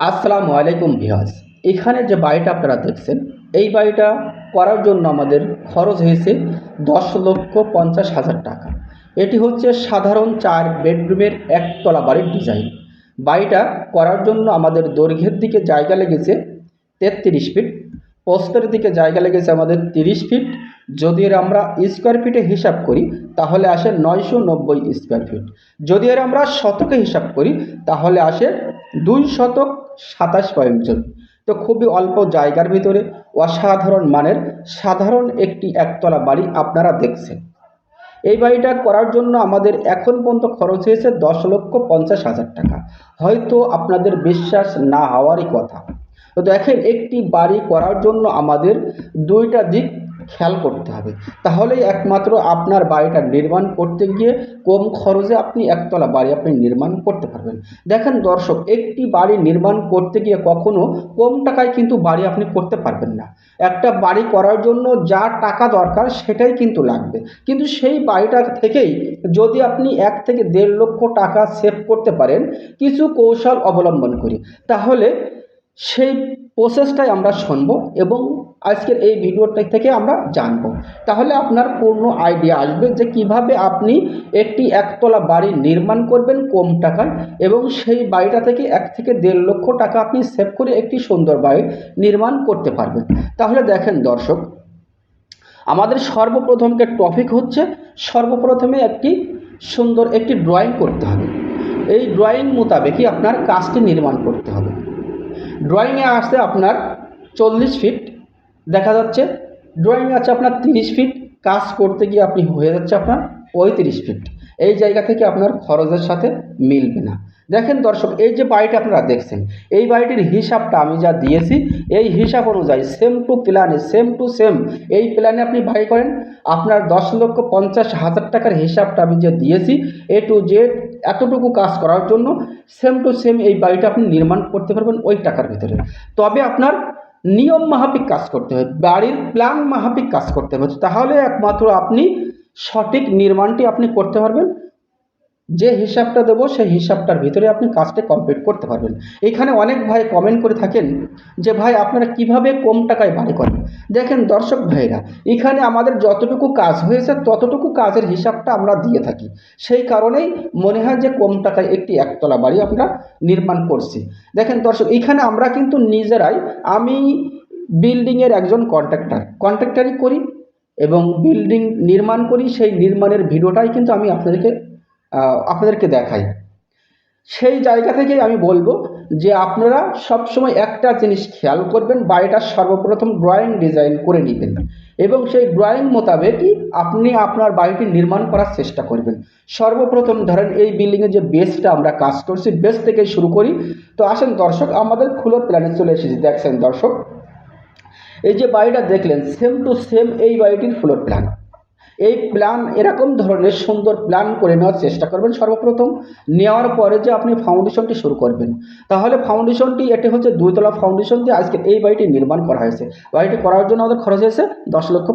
আসসালামু আলাইকুম ভিহাস এখানে যে বাড়িটা আপনারা দেখছেন, এই বাড়িটা করার জন্য আমাদের খরচ হয়েছে দশ লক্ষ পঞ্চাশ হাজার টাকা। এটি হচ্ছে সাধারণ চার বেডরুমের একতলা বাড়ির ডিজাইন বাড়িটা করার জন্য আমাদের দৈর্ঘ্যের দিকে জায়গা লেগেছে তেত্রিশ ফিট প্রস্থের দিকে জায়গা লেগেছে আমাদের তিরিশ ফিট যদি এর আমরা স্কোয়ার ফিটে হিসাব করি, তাহলে আসে নয়শো নব্বই স্কোয়ার ফিট যদি এর আমরা শতকে হিসাব করি, তাহলে আসে দুই শতক সাতাশ পয়েন্ট জন তো খুবই অল্প জায়গার ভিতরে অসাধারণ মানের সাধারণ একটি একতলা বাড়ি আপনারা দেখছেন। এই বাড়িটা করার জন্য আমাদের এখন পর্যন্ত খরচ হয়েছে দশ লক্ষ পঞ্চাশ হাজার টাকা। হয়তো আপনাদের বিশ্বাস না হওয়ারই কথা। তো দেখেন একটি বাড়ি করার জন্য আমাদের দুইটা দিক খেয়াল করতে হবে। তাহলেই একমাত্র আপনার বাড়িটা নির্মাণ করতে গিয়ে কম খরচে আপনি একতলা বাড়ি আপনি নির্মাণ করতে পারবেন। দেখেন দর্শক, একটি বাড়ি নির্মাণ করতে গিয়ে কখনো কম টাকায় কিন্তু বাড়ি আপনি করতে পারবেন না। একটা বাড়ি করার জন্য যা টাকা দরকার সেটাই কিন্তু লাগবে। কিন্তু সেই বাড়িটা থেকেই যদি আপনি এক থেকে দেড় লক্ষ টাকা সেভ করতে পারেন, কিছু কৌশল অবলম্বন করি। তাহলে সেই প্রসেসটাই আমরা শুনব এবং আজকের এই ভিডিওটা থেকে আমরা জানব। তাহলে আপনার পূর্ণ আইডিয়া আসবে যে কীভাবে আপনি একটি একতলা বাড়ি নির্মাণ করবেন কম টাকায় এবং সেই বাড়িটা থেকে এক থেকে দেড় লক্ষ টাকা আপনি সেভ করে একটি সুন্দর বাড়ি নির্মাণ করতে পারবেন। তাহলে দেখেন দর্শক, আমাদের সর্বপ্রথমকে টপিক হচ্ছে, সর্বপ্রথমে একটি সুন্দর একটি ড্রয়িং করতে হবে। এই ড্রয়িং মোতাবেকই আপনার কাজটি নির্মাণ করতে হবে। ড্রয়িংয়ে আসছে আপনার চল্লিশ ফিট দেখা যাচ্ছে ড্রয়িং আছে আপনার তিরিশ ফিট কাজ করতে গিয়ে আপনি হয়ে যাচ্ছে আপনার পঁয়ত্রিশ ফিট এই জায়গা থেকে আপনার খরচের সাথে মিলবে না। দেখেন দর্শক, এই যে বাড়িটা আপনারা দেখছেন, এই বাড়িটির হিসাবটা আমি যা দিয়েছি, এই হিসাব অনুযায়ী সেম টু প্ল্যানে সেম টু সেম এই প্ল্যানে আপনি বাড়ি করেন। আপনার দশ লক্ষ পঞ্চাশ হাজার টাকার হিসাবটা আমি যে দিয়েছি এ টু জেড এতটুকু কাজ করার জন্য সেম টু সেম এই বাড়িটা আপনি নির্মাণ করতে পারবেন ওই টাকার ভিতরে। তবে আপনার নিয়ম মাফিক কাজ করতে হবে, বাড়ির প্ল্যান মাফিক কাজ করতে হবে। তাহলে একমাত্র আপনি সঠিক নির্মাণটি আপনি করতে পারবেন। যে হিসাবটা দেবো, সেই হিসাবটার ভিতরে আপনি কাজটা কমপ্লিট করতে পারবেন। এখানে অনেক ভাই কমেন্ট করে থাকেন যে, ভাই, আপনারা কীভাবে কম টাকায় বাড়ি করেন? দেখেন দর্শক ভাইরা, এখানে আমাদের যতটুকু কাজ হয়েছে, ততটুকু কাজের হিসাবটা আমরা দিয়ে থাকি। সেই কারণেই মনে হয় যে, কম টাকায় একটি একতলা বাড়ি আমরা নির্মাণ করছি। দেখেন দর্শক, এখানে আমরা কিন্তু নিজেরাই, আমি বিল্ডিংয়ের একজন কন্ট্রাক্টর কন্ট্রাক্টারই করি এবং বিল্ডিং নির্মাণ করি, সেই নির্মাণের ভিডিওটাই কিন্তু আমি আপনাদেরকে আপনাদেরকে দেখাই। সেই জায়গা থেকেই আমি বলব যে আপনারা সবসময় একটা জিনিস খেয়াল করবেন, বাড়িটার সর্বপ্রথম ড্রয়িং ডিজাইন করে নেবেন এবং সেই ড্রয়িং মোতাবেকই আপনি আপনার বাড়িটি নির্মাণ করার চেষ্টা করবেন। সর্বপ্রথম ধরেন এই বিল্ডিংয়ের যে বেসটা আমরা কাজ করছি বেস থেকে শুরু করি। তো আসেন দর্শক, আমাদের খুলোর প্ল্যানে চলে এসেছি, দেখছেন দর্শক? এই যে বাড়িটা দেখলেন সেম টু সেম এই বাড়িটির ফ্লোর প্ল্যান এই প্ল্যান এরকম ধরনের সুন্দর প্ল্যান করে নেওয়ার চেষ্টা করবেন সর্বপ্রথম। নেওয়ার পরে যে আপনি ফাউন্ডেশনটি শুরু করবেন। তাহলে ফাউন্ডেশনটি এটি হচ্ছে দুইতলা ফাউন্ডেশন দিয়ে আজকে এই বাড়িটি নির্মাণ করা হয়েছে। বাড়িটি করার জন্য আমাদের খরচ হয়েছে দশ লক্ষ